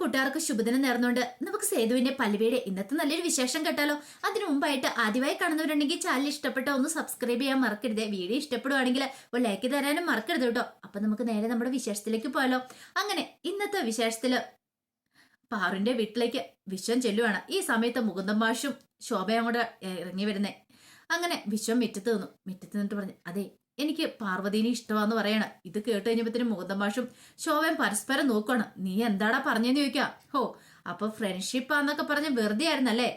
കൂട്ടുകാർക്ക് ശുഭദിനം നേർന്നുകൊണ്ട് നമുക്ക് സേതുവിന്റെ പല്ലുവിയുടെ ഇന്നത്തെ നല്ലൊരു വിശേഷം കേട്ടാലോ? അതിനു മുമ്പായിട്ട് ആദ്യമായി കാണുന്നവരുണ്ടെങ്കിൽ ചാനൽ ഇഷ്ടപ്പെട്ട ഒന്ന് സബ്സ്ക്രൈബ് ചെയ്യാൻ മറക്കരുത്. വീഡിയോ ഇഷ്ടപ്പെടുവാണെങ്കിൽ ഒരു ലൈക്ക് തരാനും മറക്കരുത് കേട്ടോ. അപ്പൊ നമുക്ക് നേരെ നമ്മുടെ വിശേഷത്തിലേക്ക് പോയാലോ. അങ്ങനെ ഇന്നത്തെ വിശേഷത്തിൽ പാറിന്റെ വീട്ടിലേക്ക് വിശ്വം ചെല്ലുവാണ്. ഈ സമയത്ത് മുകുന്ദം മാഷും ശോഭയും കൂടെ ഇറങ്ങി വരുന്നേ. അങ്ങനെ വിശ്വം മിറ്റത്ത് നിന്നു. മിറ്റത്ത് നിന്നിട്ട് പറഞ്ഞു അതെ എനിക്ക് പാർവതീനെ ഇഷ്ടമാന്ന് പറയണ. ഇത് കേട്ട് കഴിഞ്ഞപ്പോഴത്തേനും മുകുന്ദൻ മാഷും ശോഭയും പരസ്പരം നോക്കണം നീ എന്താടാ പറഞ്ഞെന്ന് ചോദിക്കാം. ഹോ അപ്പൊ ഫ്രണ്ട്ഷിപ്പാന്നൊക്കെ പറഞ്ഞ് വെറുതെ ആയിരുന്നല്ലേ?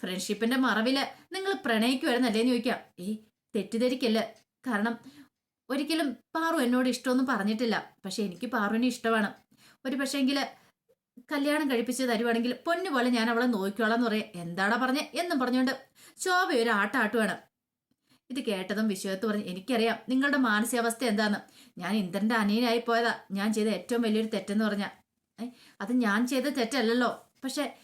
ഫ്രണ്ട്ഷിപ്പിന്റെ മറവിൽ നിങ്ങൾ പ്രണയിക്കുമായിരുന്നല്ലേന്ന് ചോദിക്കാം. ഏയ് തെറ്റിദ്ധരിക്കല്ല? കാരണം ഒരിക്കലും പാറു എന്നോട് ഇഷ്ടമൊന്നും പറഞ്ഞിട്ടില്ല. പക്ഷെ എനിക്ക് പാറുവിനെ ഇഷ്ടമാണ്. ഒരു പക്ഷേങ്കിൽ കല്യാണം കഴിപ്പിച്ച് തരുവാണെങ്കിൽ പൊന്നുപോലെ ഞാൻ അവളെ നോക്കിക്കോളാം എന്ന് പറയാം. എന്താടാ പറഞ്ഞേ? എന്നും പറഞ്ഞുകൊണ്ട് ശോഭ ഒരു ആട്ടാട്ടുവാണ്. ഇത് കേട്ടതും വിശ്വത്ത് പറഞ്ഞു എനിക്കറിയാം നിങ്ങളുടെ മാനസികാവസ്ഥ എന്താന്ന്. ഞാൻ ഇന്ദ്രന്റെ അനിയനായി പോയതാ. ഞാൻ ചെയ്ത ഏറ്റവും വലിയൊരു തെറ്റെന്ന് പറഞ്ഞ. അത് ഞാൻ ചെയ്ത തെറ്റല്ലല്ലോ. പക്ഷെ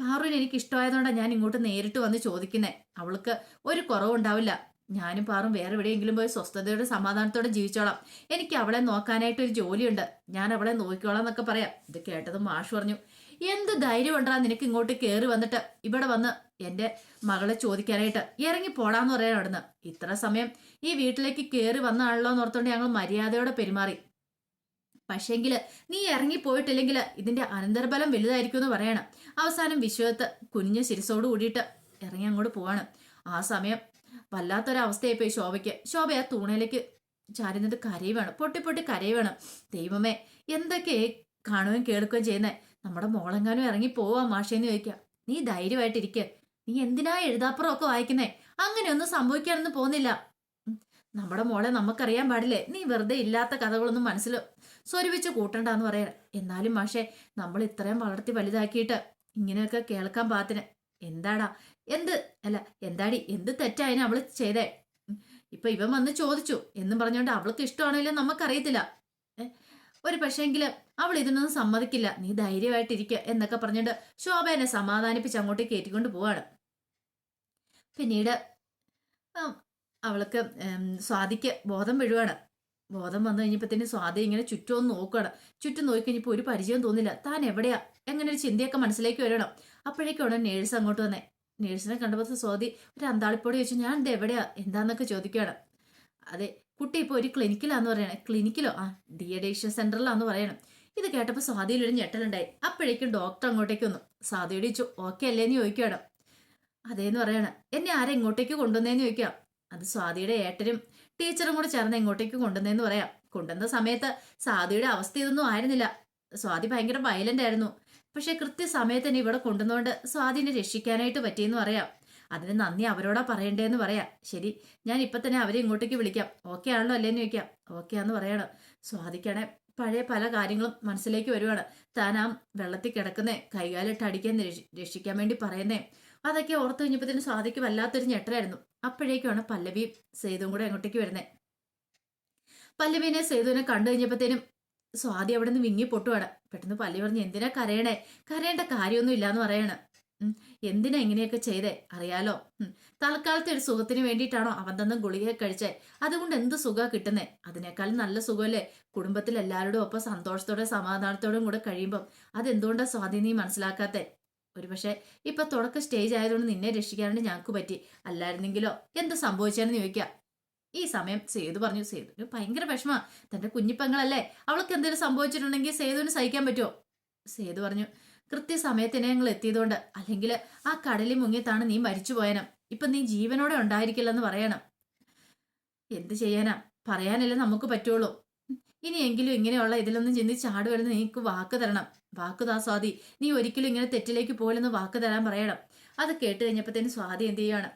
പാറുവിന് എനിക്ക് ഇഷ്ടമായതുകൊണ്ടാണ് ഞാൻ ഇങ്ങോട്ട് നേരിട്ട് വന്ന് ചോദിക്കുന്നേ. അവൾക്ക് ഒരു കുറവുണ്ടാവില്ല. ഞാനും പാറും വേറെ എവിടെയെങ്കിലും പോയി സ്വസ്ഥതയോടെ സമാധാനത്തോടെ ജീവിച്ചോളാം. എനിക്ക് അവളെ നോക്കാനായിട്ട് ഒരു ജോലിയുണ്ട്. ഞാൻ അവളെ നോക്കിക്കോളാം എന്നൊക്കെ പറയാം. ഇത് കേട്ടതും മാഷ് പറഞ്ഞു എന്ത് ധൈര്യം ഉണ്ടാ നിനക്ക് ഇങ്ങോട്ട് കയറി വന്നിട്ട്? ഇവിടെ വന്ന് എന്റെ മകളെ ചോദിക്കാനായിട്ട് ഇറങ്ങി പോടാന്ന് പറയാൻ അവിടുന്ന്. ഇത്ര സമയം ഈ വീട്ടിലേക്ക് കയറി വന്നാണല്ലോ എന്ന് ഓർത്തോണ്ട് ഞങ്ങൾ മര്യാദയോടെ പെരുമാറി. പക്ഷേങ്കിൽ നീ ഇറങ്ങി പോയിട്ടില്ലെങ്കിൽ ഇതിന്റെ അനന്തരഫലം വലുതായിരിക്കും എന്ന് പറയണം. അവസാനം വിശ്വത്ത് കുഞ്ഞ് ശിരസോട് കൂടിയിട്ട് ഇറങ്ങി അങ്ങോട്ട് പോവാണ്. ആ സമയം വല്ലാത്തൊരവസ്ഥയായി പോയി ശോഭയ്ക്ക്. ശോഭ ആ തൂണയിലേക്ക് ചാരുന്നത് കരയുവാണ്. പൊട്ടി പൊട്ടി കരയുവാണ്. ദൈവമേ എന്തൊക്കെ കാണുകയും കേൾക്കുകയും ചെയ്യുന്നേ? നമ്മുടെ മോളെങ്ങാനും ഇറങ്ങി പോവാ മാഷേന്ന് ചോദിക്കാം. നീ ധൈര്യമായിട്ടിരിക്ക. നീ എന്തിനാ എഴുതാപ്പുറമൊക്കെ വായിക്കുന്നേ? അങ്ങനെയൊന്നും സംഭവിക്കാനൊന്നും പോകുന്നില്ല. നമ്മുടെ മോളെ നമുക്കറിയാൻ പാടില്ലേ? നീ വെറുതെ ഇല്ലാത്ത കഥകളൊന്നും മനസ്സിൽ സ്വരൂപിച്ച് കൂട്ടണ്ടെന്ന് പറയാൻ എന്നാലും മാഷെ നമ്മൾ ഇത്രയും വളർത്തി വലുതാക്കിയിട്ട് ഇങ്ങനെയൊക്കെ കേൾക്കാൻ പാത്തിന് എന്താടാ? എന്ത്? അല്ല എന്താടി? എന്ത് തെറ്റായനെ അവൾ ചെയ്തേ? ഇപ്പൊ ഇവൻ വന്ന് ചോദിച്ചു. എന്നും പറഞ്ഞുകൊണ്ട് അവൾക്ക് ഇഷ്ടമാണെങ്കിലും നമുക്കറിയത്തില്ല. ഒരു പക്ഷേങ്കിൽ അവൾ ഇതിനൊന്നും സമ്മതിക്കില്ല. നീ ധൈര്യമായിട്ടിരിക്കുക എന്നൊക്കെ പറഞ്ഞിട്ട് ശോഭ എന്നെ സമാധാനിപ്പിച്ച് അങ്ങോട്ട് കയറ്റിക്കൊണ്ട് പോവാണ്. പിന്നീട് അവൾക്ക് സ്വാതിക്ക് ബോധം വീഴുവാണ്. ബോധം വന്നു കഴിഞ്ഞപ്പോഴത്തേന് സ്വാതി ഇങ്ങനെ ചുറ്റും ഒന്ന് നോക്കുകയാണ് ചുറ്റും നോക്കി കഴിഞ്ഞപ്പോൾ ഒരു പരിചയം തോന്നില്ല. താൻ എവിടെയാ? എങ്ങനെ ഒരു ചിന്തയൊക്കെ മനസ്സിലേക്ക് വരണം. അപ്പോഴേക്കാണ് നേഴ്സ് അങ്ങോട്ട് വന്നേ. നേഴ്സിനെ കണ്ടപ്പോൾ സ്വാതി ഒരു അന്താളിപ്പോടെ ചോദിച്ചു ഞാൻ ഇത് എവിടെയാ? എന്താന്നൊക്കെ ചോദിക്കുകയാണ് അതെ കുട്ടി ഇപ്പോൾ ഒരു ക്ലിനിക്കിലാന്ന് പറയണേ. ക്ലിനിക്കിലോ ആ ഡി സെന്ററിലാന്ന് പറയണം. ഇത് കേട്ടപ്പോൾ സ്വാതിയിൽ ഒരു ഞെട്ടലുണ്ടായി. അപ്പോഴേക്കും ഡോക്ടർ അങ്ങോട്ടേക്ക് വന്നു. സ്വാതിയോട് ചോദിച്ചു ഓക്കെ അല്ലേന്ന് ചോദിക്കുകയാണ് അതേന്ന് പറയണം എന്നെ ആരെ ഇങ്ങോട്ടേക്ക് കൊണ്ടുവന്നേന്ന് ചോദിക്കാം? അത് സ്വാതിയുടെ ഏട്ടനും ടീച്ചറും കൂടെ ചേർന്ന് ഇങ്ങോട്ടേക്ക് കൊണ്ടുവന്നേന്ന് പറയാം. കൊണ്ടുവന്ന സമയത്ത് സ്വാതിയുടെ അവസ്ഥ ഇതൊന്നും ആയിരുന്നില്ല. സ്വാതി ഭയങ്കര വയലന്റ് ആയിരുന്നു. പക്ഷെ കൃത്യസമയത്ത് തന്നെ ഇവിടെ കൊണ്ടുവന്നുകൊണ്ട് സ്വാതിനെ രക്ഷിക്കാനായിട്ട് പറ്റിയെന്ന് പറയാം. അതിന് നന്ദി അവരോടാ പറയണ്ടേന്ന് പറയാം. ശരി ഞാൻ ഇപ്പൊ തന്നെ അവരെ ഇങ്ങോട്ടേക്ക് വിളിക്കാം. ഓക്കെ ആണല്ലോ അല്ലേന്ന് ചോദിക്കാം. ഓക്കെ ആന്ന് പറയണം. സ്വാദിക്കണേ പഴയ പല കാര്യങ്ങളും മനസ്സിലേക്ക് വരുവാണ്. താൻ ആ വെള്ളത്തിൽ കിടക്കുന്നേ കൈകാലിട്ട് അടിക്കാൻ രക്ഷിക്കാൻ വേണ്ടി പറയുന്നേ. അതൊക്കെ ഓർത്ത് തന്നെ സ്വാദിക്ക് വല്ലാത്തൊരു ഞെട്ടലായിരുന്നു. അപ്പോഴേക്കുമാണ് പല്ലവിയും സേതുവും കൂടെ അങ്ങോട്ടേക്ക് വരുന്നത് പല്ലവിനെ സേതുവിനെ കണ്ടു കഴിഞ്ഞപ്പോഴത്തേനും സ്വാതി അവിടെ നിന്ന് വിങ്ങി പൊട്ടുവാണ്. പെട്ടെന്ന് പല്ലവി പറഞ്ഞു എന്തിനാ കരയണേ? കരയേണ്ട കാര്യമൊന്നും ഇല്ലാന്ന് പറയണ്. എന്തിനാ ഇങ്ങനെയൊക്കെ ചെയ്തേ? അറിയാലോ. തൽക്കാലത്തെ ഒരു സുഖത്തിന് വേണ്ടിയിട്ടാണോ അവൻ തന്ന ഗുളിക കഴിച്ചേ? അതുകൊണ്ട് എന്ത് സുഖ കിട്ടുന്നേ? അതിനേക്കാൾ നല്ല സുഖമല്ലേ? കുടുംബത്തിൽ എല്ലാവരോടും ഒപ്പം സന്തോഷത്തോടെ സമാധാനത്തോടും കൂടെ കഴിയുമ്പം അതെന്തുകൊണ്ടാ സ്വാധീനം മനസ്സിലാക്കാത്തെ? ഒരുപക്ഷെ ഇപ്പൊ തുടക്ക സ്റ്റേജ് ആയതുകൊണ്ട് നിന്നെ രക്ഷിക്കാനായിട്ട് ഞങ്ങൾക്ക് പറ്റി. അല്ലായിരുന്നെങ്കിലോ? എന്ത് സംഭവിച്ചെന്ന് ചോദിക്കാം. ഈ സമയം സേതു പറഞ്ഞു സേതുവിന് ഭയങ്കര വിഷമാ. തന്റെ കുഞ്ഞിപ്പങ്ങളല്ലേ? അവൾക്ക് എന്തെങ്കിലും സംഭവിച്ചിട്ടുണ്ടെങ്കിൽ സേതുവിന് സഹിക്കാൻ പറ്റുമോ സേതു പറഞ്ഞു കൃത്യസമയത്തിന് ഞങ്ങൾ എത്തിയതുകൊണ്ട് അല്ലെങ്കിൽ ആ കടലിൽ മുങ്ങിയത്താണ് നീ മരിച്ചു പോയനം. ഇപ്പൊ നീ ജീവനോടെ ഉണ്ടായിരിക്കില്ലെന്ന് പറയണം. എന്ത് ചെയ്യാനാ? പറയാനല്ലേ നമുക്ക് പറ്റുള്ളൂ. ഇനിയെങ്കിലും ഇങ്ങനെയുള്ള ഇതിലൊന്നും ചെന്ന് ചാടുവരുന്ന നീക്ക് വാക്ക് തരണം. വാക്കുതാ സ്വാതി നീ ഒരിക്കലും ഇങ്ങനെ തെറ്റിലേക്ക് പോലെന്ന് വാക്ക് തരാൻ പറയണം. അത് കേട്ട് കഴിഞ്ഞപ്പോഴത്തേന് സ്വാതി എന്ത് ചെയ്യാണ്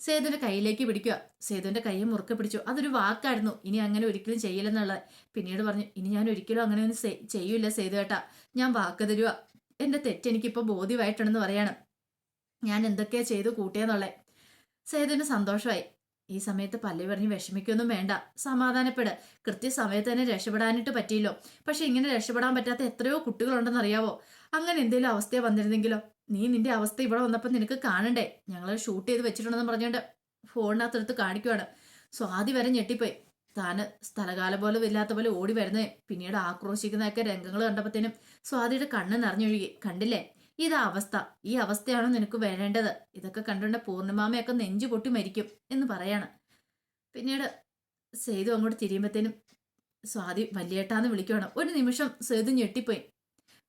സേതുവിന്റെ കയ്യിലേക്ക് പിടിക്കുക. സേതുവിന്റെ കൈ മുറുക്കെ പിടിച്ചു. അതൊരു വാക്കായിരുന്നു. ഇനി അങ്ങനെ ഒരിക്കലും ചെയ്യില്ലെന്നുള്ളത്. പിന്നീട് പറഞ്ഞു ഇനി ഞാൻ ഒരിക്കലും അങ്ങനെ ഒന്നും ചെയ്യൂല സേതു ഏട്ടാ ഞാൻ വാക്ക് തരുക എന്റെ തെറ്റ് എനിക്കിപ്പോ ബോധ്യമായിട്ടുണ്ടെന്ന് പറയണം. ഞാൻ എന്തൊക്കെയാ ചെയ്ത് കൂട്ടിയെന്നുള്ളേ. സേതുവിന് സന്തോഷമായി. ഈ സമയത്ത് പല്ലി പറഞ്ഞ് വിഷമിക്കൊന്നും വേണ്ട. സമാധാനപ്പെട്. കൃത്യസമയത്ത് തന്നെ രക്ഷപ്പെടാനായിട്ട് പറ്റിയില്ലോ. പക്ഷെ ഇങ്ങനെ രക്ഷപ്പെടാൻ പറ്റാത്ത എത്രയോ കുട്ടികളുണ്ടെന്ന് അറിയാവോ അങ്ങനെ എന്തെങ്കിലും അവസ്ഥ വന്നിരുന്നെങ്കിലോ? നീ നിന്റെ അവസ്ഥ ഇവിടെ വന്നപ്പോൾ നിനക്ക് കാണണ്ടേ? ഞങ്ങൾ ഷൂട്ട് ചെയ്ത് വെച്ചിട്ടുണ്ടെന്ന് പറഞ്ഞുകൊണ്ട് ഫോണിനകത്തെടുത്ത് കാണിക്കുവാണ്. സ്വാതി വരെ ഞെട്ടിപ്പോയി. താന് സ്ഥലകാലം പോലും ഇല്ലാത്ത പോലെ ഓടി വരുന്നേ പിന്നീട് ആക്രോശിക്കുന്നതൊക്കെ രംഗങ്ങൾ കണ്ടപ്പോഴത്തേനും സ്വാതിയുടെ കണ്ണ് നിറഞ്ഞൊഴുകി. കണ്ടില്ലേ? ഇതാ അവസ്ഥ. ഈ അവസ്ഥയാണോ നിനക്ക് വേണ്ടത് ഇതൊക്കെ കണ്ടുകൊണ്ട് പൂർണിമാമയൊക്കെ നെഞ്ചു പൊട്ടി മരിക്കും എന്ന് പറയാണ്. പിന്നീട് സേതു അങ്ങോട്ട് തിരിയുമ്പോഴത്തേനും സ്വാതി വലിയേട്ടാന്ന് വിളിക്കുവാണ്. ഒരു നിമിഷം സേതു ഞെട്ടിപ്പോയി.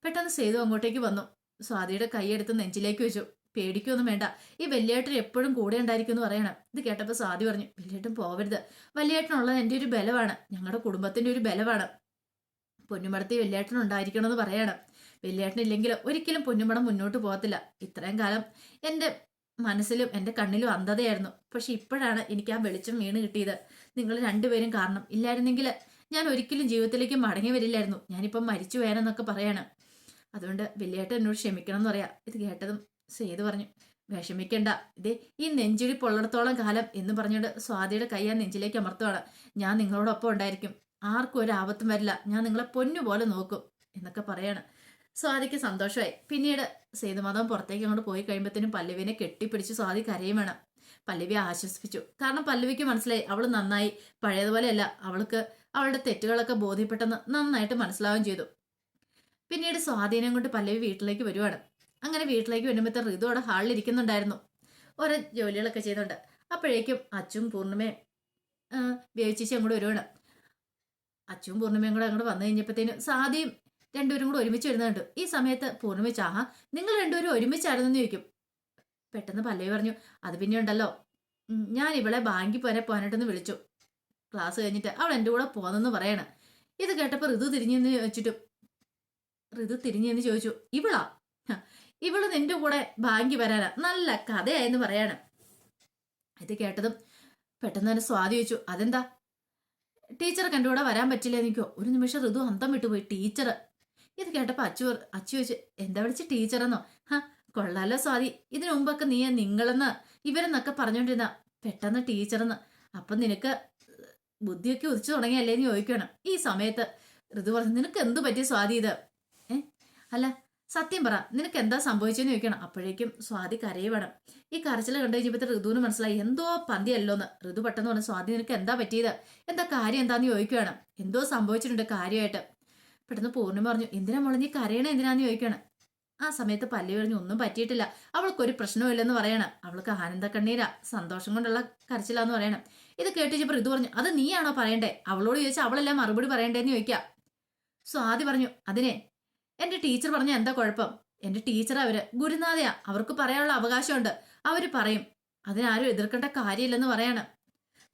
പെട്ടെന്ന് സേതു അങ്ങോട്ടേക്ക് വന്നു. സ്വാതിയുടെ കൈയെടുത്ത് നെഞ്ചിലേക്ക് വെച്ചു. പേടിക്കൊന്നും വേണ്ട. ഈ വലിയേട്ടൻ എപ്പോഴും കൂടെ ഉണ്ടായിരിക്കും എന്ന് പറയണം. ഇത് കേട്ടപ്പോൾ സ്വാതി പറഞ്ഞു വലിയേട്ടൻ പോവരുത്. വലിയേട്ടനുള്ളത് എന്റെ ഒരു ബലമാണ്. ഞങ്ങളുടെ കുടുംബത്തിന്റെ ഒരു ബലമാണ്. പൊന്നുമടത്തി വലിയേട്ടൻ ഉണ്ടായിരിക്കണമെന്ന് പറയണം. വലിയേട്ടൻ ഇല്ലെങ്കിൽ ഒരിക്കലും പൊന്നുമടം മുന്നോട്ട് പോകത്തില്ല. ഇത്രയും കാലം എന്റെ മനസ്സിലും എന്റെ കണ്ണിലും അന്ധതയായിരുന്നു. പക്ഷെ ഇപ്പോഴാണ് എനിക്ക് ആ വെളിച്ചം വീണ് കിട്ടിയത്. നിങ്ങൾ രണ്ടുപേരും കാരണം ഇല്ലായിരുന്നെങ്കിൽ ഞാൻ ഒരിക്കലും ജീവിതത്തിലേക്ക് മടങ്ങി വരില്ലായിരുന്നു. ഞാനിപ്പം മരിച്ചു വേനെന്നൊക്കെ പറയാണ്. അതുകൊണ്ട് വലിയേട്ടൻ എന്നോട് ക്ഷമിക്കണം എന്ന് പറയാം. ഇത് കേട്ടതും സേതു പറഞ്ഞു വിഷമിക്കണ്ട. ഇതേ ഈ നെഞ്ചിടി പൊള്ളടത്തോളം കാലം എന്ന് പറഞ്ഞുകൊണ്ട് സ്വാതിയുടെ കൈ ആ നെഞ്ചിലേക്ക് അമർത്തുവാണ്. ഞാൻ നിങ്ങളോടൊപ്പം ഉണ്ടായിരിക്കും. ആർക്കും ഒരു ആപത്തും വരില്ല. ഞാൻ നിങ്ങളെ പൊന്നുപോലെ നോക്കും എന്നൊക്കെ പറയാണ്. സ്വാതിക്ക് സന്തോഷമായി. പിന്നീട് സേതുമാധവൻ പുറത്തേക്ക് അങ്ങോട്ട് പോയി കഴിയുമ്പോഴത്തേനും പല്ലവിനെ കെട്ടിപ്പിടിച്ച് സ്വാതി കരയും വേണം. പല്ലവി ആശ്വസിപ്പിച്ചു. കാരണം പല്ലവിക്ക് മനസ്സിലായി അവൾ നന്നായി. പഴയതുപോലെയല്ല അവൾക്ക് അവളുടെ തെറ്റുകളൊക്കെ ബോധ്യപ്പെട്ടെന്ന് നന്നായിട്ട് മനസ്സിലാവുകയും ചെയ്തു. പിന്നീട് സ്വാധീനം കൊണ്ട് പല്ലവി വീട്ടിലേക്ക് വരുവാണ്. അങ്ങനെ വീട്ടിലേക്ക് വരുമ്പോഴത്തെ ഋതു അവിടെ ഹാളിൽ ഇരിക്കുന്നുണ്ടായിരുന്നു. ഓരോ ജോലികളൊക്കെ ചെയ്യുന്നുണ്ട്. അപ്പോഴേക്കും അച്ചും പൂർണിമയും വേവിച്ചേച്ചി അങ്ങോട്ട് വരുവാണ്. അച്ചും പൂർണിമയും കൂടെ അങ്ങോട്ട് വന്നു കഴിഞ്ഞപ്പോഴത്തേനും സാധ്യം രണ്ടുപേരും കൂടെ ഒരുമിച്ച് വരുന്നുണ്ട്. ഈ സമയത്ത് പൂർണിമ ചാഹ നിങ്ങൾ രണ്ടുപേരും ഒരുമിച്ചായിരുന്നു എന്ന് ചോദിക്കും. പെട്ടെന്ന് പല്ലവി പറഞ്ഞു അത് പിന്നെ ഉണ്ടല്ലോ. ഞാൻ ഇവളെ ബാങ്കിൽ വരെ പോകാനായിട്ടൊന്ന് വിളിച്ചു. ക്ലാസ് കഴിഞ്ഞിട്ട് അവൾ എന്റെ കൂടെ പോന്നെന്ന് പറയണം. ഇത് കേട്ടപ്പോൾ ഋതു തിരിഞ്ഞെന്ന് ചോദിച്ചിട്ടും ഋതു തിരിഞ്ഞെന്ന് ചോദിച്ചു ഇവളാ? ഇവൾ നിന്റെ കൂടെ ഭാഗ്യ വരാനാ. നല്ല കഥയായെന്ന് പറയാണ്. ഇത് കേട്ടതും പെട്ടെന്ന് തന്നെ സ്വാതി അതെന്താ? ടീച്ചറെ കണ്ടു കൂടെ വരാൻ പറ്റില്ല എനിക്കോ? ഒരു നിമിഷം ഋതു അന്തം വിട്ടുപോയി. ടീച്ചർ ഇത് കേട്ടപ്പോൾ അച്ചു അച്ചു ചോദിച്ചു എന്താ വിളിച്ച് ടീച്ചറെന്നോ? ഹാ കൊള്ളാലോ സ്വാതി. ഇതിനു മുമ്പൊക്കെ നീ നിങ്ങളെന്ന് ഇവരെന്നൊക്കെ പറഞ്ഞോണ്ടിരുന്ന പെട്ടെന്ന് ടീച്ചറെന്ന്. അപ്പം നിനക്ക് ബുദ്ധിയൊക്കെ ഉദിച്ചു തുടങ്ങിയല്ലേ എന്ന് ചോദിക്കണം ഈ സമയത്ത് ഋതു പറഞ്ഞു നിനക്ക് എന്ത് പറ്റിയ സ്വാതി ഇത്? ഏ? അല്ല സത്യം പറ നിനക്ക് എന്താ സംഭവിച്ചെന്ന് ചോദിക്കണം. അപ്പോഴേക്കും സ്വാതി കരയുവേണം. ഈ കരച്ചിൽ കണ്ടു കഴിഞ്ഞപ്പോൾ ഋതുവിന് മനസ്സിലായി എന്തോ പന്തിയല്ലോന്ന്. ഋതു പെട്ടെന്ന് പറഞ്ഞു സ്വാതി നിനക്ക് എന്താ പറ്റിയത്? എന്താ കാര്യം എന്താന്ന് ചോദിക്കുകയാണ് എന്തോ സംഭവിച്ചിട്ടുണ്ട് കാര്യമായിട്ട്. പെട്ടെന്ന് പൂർണിമ പറഞ്ഞു എന്തിനാ മോളെ കരയണേ എന്തിനാന്ന് ചോദിക്കുകയാണ് ആ സമയത്ത് പല്ലി പറഞ്ഞു ഒന്നും പറ്റിയിട്ടില്ല. അവൾക്കൊരു പ്രശ്നവുമില്ലെന്ന് പറയണം. അവൾക്ക് ആനന്ദ കണ്ണീരാ സന്തോഷം കൊണ്ടുള്ള കരച്ചിലാന്ന് പറയണം. ഇത് കേട്ടിച്ചപ്പോൾ ഋതു പറഞ്ഞു അത് നീയാണോ പറയണ്ടേ? അവളോട് ചോദിച്ചാൽ അവളെല്ലാം മറുപടി പറയണ്ടേന്ന് ചോദിക്കാം. സ്വാതി പറഞ്ഞു അതിനെ എന്റെ ടീച്ചർ പറഞ്ഞ എന്താ കുഴപ്പം? എന്റെ ടീച്ചർ അവർ ഗുരുനാഥയാ അവർക്ക് പറയാനുള്ള അവകാശമുണ്ട്. അവർ പറയും അതിനാരും എതിർക്കേണ്ട കാര്യമില്ലെന്ന് പറയാണ്.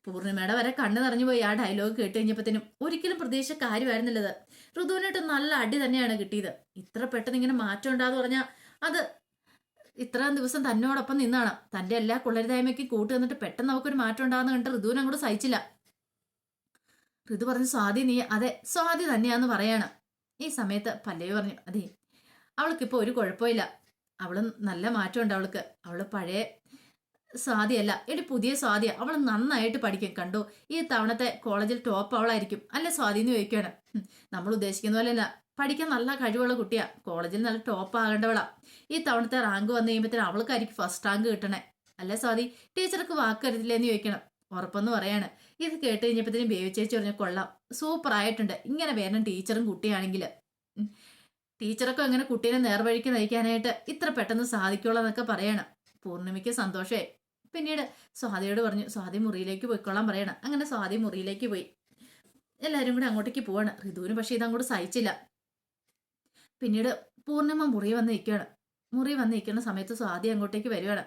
പൂർണിമയുടെ വരെ കണ്ണു നിറഞ്ഞു പോയി ആ ഡയലോഗ് കേട്ട് കഴിഞ്ഞപ്പോഴത്തേനും ഒരിക്കലും പ്രതീക്ഷ കാര്യമായിരുന്നില്ലത്. ഋതുവിനായിട്ട് നല്ല അടി തന്നെയാണ് കിട്ടിയത്. ഇത്ര പെട്ടെന്ന് ഇങ്ങനെ മാറ്റം ഉണ്ടാന്ന് പറഞ്ഞാൽ അത് ഇത്രയും ദിവസം തന്നോടൊപ്പം നിന്നാണ്. തന്റെ എല്ലാ കുളരുതായ്മയ്ക്ക് കൂട്ടു നിന്നിട്ട് പെട്ടെന്ന് അവക്കൊരു മാറ്റം ഉണ്ടാകുന്ന കണ്ട് ഋതുവിനെ അങ്ങോട്ട് സഹിച്ചില്ല. ഋതു പറഞ്ഞു സ്വാതി നീ അതെ സ്വാതി തന്നെയാന്ന് പറയാണ്. ഈ സമയത്ത് പല്ലവി പറഞ്ഞു അതെ അവൾക്കിപ്പോൾ ഒരു കുഴപ്പമില്ല. അവൾ നല്ല മാറ്റമുണ്ട് അവൾക്ക്. അവൾ പഴയ സ്വാതിയല്ല. എടി പുതിയ സ്വാതിയ. അവൾ നന്നായിട്ട് പഠിക്കും. കണ്ടു? ഈ തവണത്തെ കോളേജിൽ ടോപ്പ് അവളായിരിക്കും. അല്ല സ്വാതി എന്ന് ചോദിക്കുകയാണ് നമ്മൾ ഉദ്ദേശിക്കുന്ന പോലെയല്ല. പഠിക്കാൻ നല്ല കഴിവുള്ള കുട്ടിയാ. കോളേജിൽ നല്ല ടോപ്പ് ആകേണ്ടവളാ. ഈ തവണത്തെ റാങ്ക് വന്നു കഴിയുമ്പോഴത്തേനും അവൾക്കായിരിക്കും ഫസ്റ്റ് റാങ്ക് കിട്ടണേ. അല്ല സ്വാതി? ടീച്ചർക്ക് വാക്ക് വാക്കരുതില്ലെന്ന് ചോദിക്കണം. ഉറപ്പെന്ന് പറയാണ്. ഇത് കേട്ട് കഴിഞ്ഞപ്പോഴത്തേനും ബേവിച്ചേച്ചു ചേച്ചി പറഞ്ഞു കൊള്ളാം. സൂപ്പർ ആയിട്ടുണ്ട് ഇങ്ങനെ വേണം ടീച്ചറും കുട്ടിയാണെങ്കിൽ. ടീച്ചറൊക്കെ അങ്ങനെ കുട്ടീനെ നേർവഴിക്ക് നയിക്കാനായിട്ട് ഇത്ര പെട്ടെന്ന് സാധിക്കുള്ളൂ എന്നൊക്കെ പറയണം. പൂർണിമയ്ക്ക് സന്തോഷേ. പിന്നീട് സ്വാതിയോട് പറഞ്ഞു സ്വാതി മുറിയിലേക്ക് പോയിക്കൊള്ളാൻ പറയണം. അങ്ങനെ സ്വാതി മുറിയിലേക്ക് പോയി. എല്ലാവരും കൂടി അങ്ങോട്ടേക്ക് പോവാണ്. ഋതുവിന് പക്ഷെ ഇതങ്ങോട്ട് സഹിച്ചില്ല. പിന്നീട് പൂർണിമ മുറി വന്ന് നിൽക്കുകയാണ് മുറി വന്ന് നിൽക്കുന്ന സമയത്ത് സ്വാതി അങ്ങോട്ടേക്ക് വരികയാണ്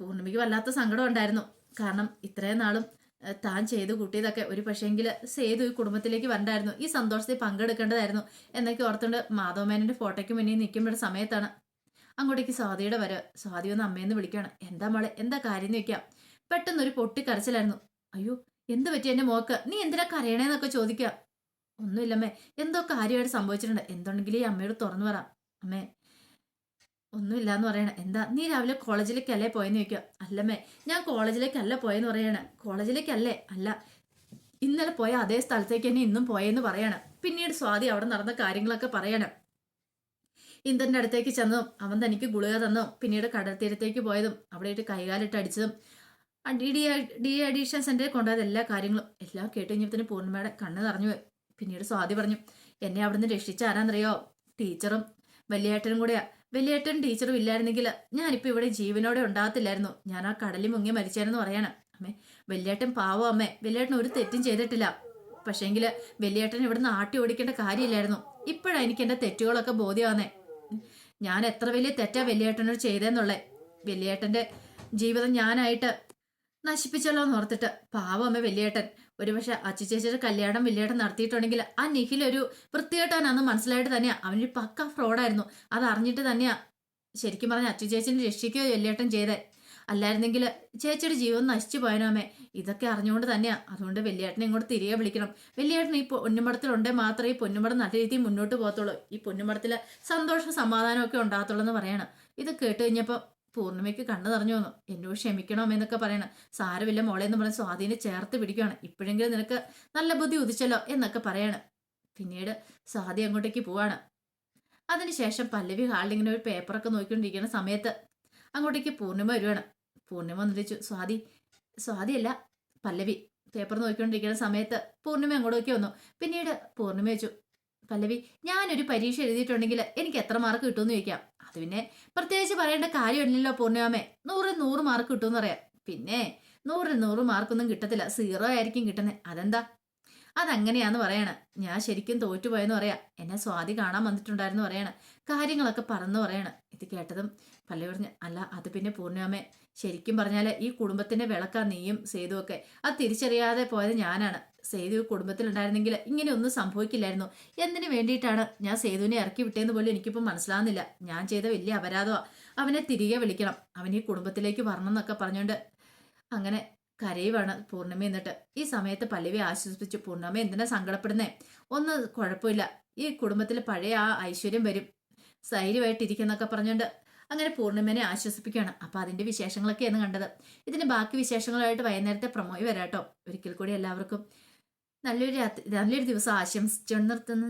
പൂർണിമയ്ക്ക് വല്ലാത്ത സങ്കടം ഉണ്ടായിരുന്നു. കാരണം ഇത്രയും നാളും താൻ ചെയ്ത് കൂട്ടിയതൊക്കെ ഒരു പക്ഷേങ്കിൽ സേതു ഈ കുടുംബത്തിലേക്ക് വരണ്ടായിരുന്നു. ഈ സന്തോഷത്തിൽ പങ്കെടുക്കേണ്ടതായിരുന്നു എന്നൊക്കെ ഓർത്തുകൊണ്ട് മാധവമേനന്റെ ഫോട്ടോയ്ക്ക് മുന്നിൽ നിൽക്കുമ്പോൾ സമയത്താണ് അങ്ങോട്ടേക്ക് സ്വാതിയുടെ വരവ് സ്വാതി ഒന്ന് അമ്മയെന്ന് വിളിക്കുകയാണ്. എന്താ മോളെ എന്താ കാര്യം? എന്ന് വെക്കാം പെട്ടെന്ന് ഒരു പൊട്ടി കരച്ചിലായിരുന്നു അയ്യോ എന്ത് പറ്റി എന്റെ മോക്ക്? നീ എന്തിനാ കരയണേന്നൊക്കെ ചോദിക്കുക? ഒന്നുമില്ലമ്മേ എന്തോ കാര്യമായിട്ട് സംഭവിച്ചിട്ടുണ്ട്. എന്തുണ്ടെങ്കിലും ഈ അമ്മയോട് തുറന്നു പറ. അമ്മേ ഒന്നുമില്ല എന്ന് പറയണ. എന്താ നീ രാവിലെ കോളേജിലേക്കല്ലേ പോയെന്ന് ചോദിക്കുക. അല്ലമ്മേ ഞാൻ കോളേജിലേക്കല്ല പോയെന്ന് പറയണ. കോളേജിലേക്കല്ലേ? അല്ല ഇന്നലെ പോയ അതേ സ്ഥലത്തേക്ക് തന്നെ ഇന്നും പോയെന്ന് പറയണ. പിന്നീട് സ്വാതി അവിടെ നടന്ന കാര്യങ്ങളൊക്കെ പറയണം. ഇന്ദ്രന്റെ അടുത്തേക്ക് ചെന്നതും അവൻ തനിക്ക് ഗുളിക തന്നതും പിന്നീട് കടൽ തീരത്തേക്ക് പോയതും അവിടെ ഇട്ട് കൈകാലിട്ട് അടിച്ചതും ഡി ഡി ഡി അഡീഷൻ സെന്ററിൽ കൊണ്ടുപോയത് എല്ലാ കാര്യങ്ങളും എല്ലാം കേട്ട് കഴിഞ്ഞപ്പത്തിന് പൂർണിമയുടെ കണ്ണ് നിറഞ്ഞു പിന്നീട് സ്വാതി പറഞ്ഞു എന്നെ അവിടുന്ന് രക്ഷിച്ച ആരാന്നറിയോ? ടീച്ചറും വലിയേട്ടനും കൂടെയാ. വലിയേട്ടൻ ടീച്ചറും ഇല്ലായിരുന്നെങ്കിൽ ഞാനിപ്പോൾ ഇവിടെ ജീവനോടെ ഉണ്ടാകത്തില്ലായിരുന്നു. ഞാൻ ആ കടലിൽ മുങ്ങി മരിച്ചായിരുന്നു പറയണം. അമ്മേ വലിയേട്ടൻ പാവോ അമ്മേ. വലിയേട്ടൻ ഒരു തെറ്റും ചെയ്തിട്ടില്ല. പക്ഷേങ്കിൽ വലിയേട്ടൻ ഇവിടുന്ന് ആട്ടി ഓടിക്കേണ്ട കാര്യമില്ലായിരുന്നു. ഇപ്പോഴാണ് എനിക്ക് എന്റെ തെറ്റുകളൊക്കെ ബോധ്യമാന്നേ ഞാൻ എത്ര വലിയ തെറ്റാ വലിയേട്ടനോട് ചെയ്തേന്നുള്ളേ. വലിയേട്ടന്റെ ജീവിതം ഞാനായിട്ട് നശിപ്പിച്ചല്ലോ എന്ന് ഓർത്തിട്ട് പാവം അമ്മ വലിയേട്ടൻ. ഒരുപക്ഷെ അച്ചു ചേച്ചിയുടെ കല്യാണം വലിയേട്ടൻ നടത്തിയിട്ടുണ്ടെങ്കിൽ ആ നിഖിൽ ഒരു വൃത്തികെട്ടാനാന്ന് മനസ്സിലായിട്ട് തന്നെയാ. അവനൊരു പക്ക ഫ്രോഡായിരുന്നു. അത് അറിഞ്ഞിട്ട് തന്നെയാ ശരിക്കും പറഞ്ഞ അച്ചു ചേച്ചിനെ രക്ഷിക്കുകയോ വലിയേട്ടൻ ചെയ്തേ. അല്ലായിരുന്നെങ്കിൽ ചേച്ചിയുടെ ജീവൻ നശിച്ചു പോയനോമേ ഇതൊക്കെ അറിഞ്ഞുകൊണ്ട് തന്നെയാ. അതുകൊണ്ട് വലിയേട്ടനെ ഇങ്ങോട്ട് തിരികെ വിളിക്കണം. വലിയേട്ടൻ ഈ പൊന്നുമടത്തിലുണ്ടേ മാത്രമേ ഈ പൊന്നുമടം നല്ല രീതിയിൽ മുന്നോട്ട് പോകത്തുള്ളൂ. ഈ പൊന്നുമടത്തിൽ സന്തോഷ സമാധാനമൊക്കെ ഉണ്ടാകത്തുള്ളൂ എന്ന് പറയണം. ഇത് കേട്ട് കഴിഞ്ഞപ്പോൾ പൂർണിമയ്ക്ക് കണ്ണു നിറഞ്ഞു വന്നു. എന്നോട് ക്ഷമിക്കണം എന്നൊക്കെ പറയണം. സാരമില്ല മോളെ എന്ന് പറഞ്ഞ് സ്വാധീനെ ചേർത്ത് പിടിക്കുകയാണ് ഇപ്പോഴെങ്കിലും നിനക്ക് നല്ല ബുദ്ധി ഉദിച്ചല്ലോ എന്നൊക്കെ പറയാണ്. പിന്നീട് സ്വാതി അങ്ങോട്ടേക്ക് പോവാണ്. അതിനുശേഷം പല്ലവി ഹാളിങ്ങനെ ഒരു പേപ്പറൊക്കെ നോക്കിക്കൊണ്ടിരിക്കുന്ന സമയത്ത് അങ്ങോട്ടേക്ക് പൂർണിമ വരുവാണ്. പൂർണിമ വന്നിട്ട് സ്വാതി സ്വാതിയല്ല പല്ലവി. പേപ്പർ നോക്കിക്കൊണ്ടിരിക്കുന്ന സമയത്ത് പൂർണിമ അങ്ങോട്ടേക്ക് വന്നു. പിന്നീട് പൂർണിമ വെച്ചു പല്ലവി ഞാനൊരു പരീക്ഷ എഴുതിയിട്ടുണ്ടെങ്കിൽ എനിക്ക് എത്ര മാർക്ക് കിട്ടുമെന്ന് ചോദിക്കാം. അത് പിന്നെ പ്രത്യേകിച്ച് പറയേണ്ട കാര്യമില്ലല്ലോ പൂർണിമാമേ നൂറിൽ നൂറ് മാർക്ക് കിട്ടുമെന്ന് പറയാം. പിന്നെ നൂറിൽ നൂറ് മാർക്കൊന്നും കിട്ടത്തില്ല. സീറോ ആയിരിക്കും കിട്ടുന്നത് അതെന്താ? അതങ്ങനെയാന്ന് പറയണ. ഞാൻ ശരിക്കും തോറ്റുപോയെന്ന് പറയാം. എന്നെ സ്വാതി കാണാൻ വന്നിട്ടുണ്ടായിരുന്നു പറയണ. കാര്യങ്ങളൊക്കെ പറന്ന് പറയണ. ഇത് കേട്ടതും പള്ളി പറഞ്ഞ് അല്ല അത് പിന്നെ പൂർണിമാമേ ശരിക്കും പറഞ്ഞാൽ ഈ കുടുംബത്തിന്റെ വിളക്കാ നീയും സേതുവൊക്കെ. അത് തിരിച്ചറിയാതെ പോയത് ഞാനാണ്. സേതു കുടുംബത്തിലുണ്ടായിരുന്നെങ്കിൽ ഇങ്ങനെ ഒന്നും സംഭവിക്കില്ലായിരുന്നു. എന്തിനു വേണ്ടിയിട്ടാണ് ഞാൻ സേതുവിനെ ഇറക്കി വിട്ടേന്ന് പോലും എനിക്കിപ്പോൾ മനസ്സിലാവുന്നില്ല. ഞാൻ ചെയ്ത വലിയ അപരാധമാണ് അവനെ തിരികെ വിളിക്കണം. അവൻ ഈ കുടുംബത്തിലേക്ക് വരണം എന്നൊക്കെ പറഞ്ഞുകൊണ്ട് അങ്ങനെ കരയുവാണ് പൂർണിമ എന്നിട്ട്. ഈ സമയത്ത് പല്ലവി ആശ്വസിപ്പിച്ചു പൂർണിമ എന്തിനാ സങ്കടപ്പെടുന്നേ? ഒന്ന് കുഴപ്പമില്ല. ഈ കുടുംബത്തിൽ പഴയ ആ ഐശ്വര്യം വരും. സ്ഥൈര്യമായിട്ടിരിക്കുന്നൊക്കെ പറഞ്ഞുകൊണ്ട് അങ്ങനെ പൂർണിമനെ ആശ്വസിപ്പിക്കുകയാണ്. അപ്പോൾ അതിന്റെ വിശേഷങ്ങളൊക്കെയാണ് കണ്ടത്. ഇതിന് ബാക്കി വിശേഷങ്ങളായിട്ട് വൈകുന്നേരത്തെ പ്രമോയി വരാട്ടോ. ഒരിക്കൽ കൂടി എല്ലാവർക്കും നല്ലൊരു രാത്രി നല്ലൊരു ദിവസം ആശംസിച്ചു നിർത്തുന്നു.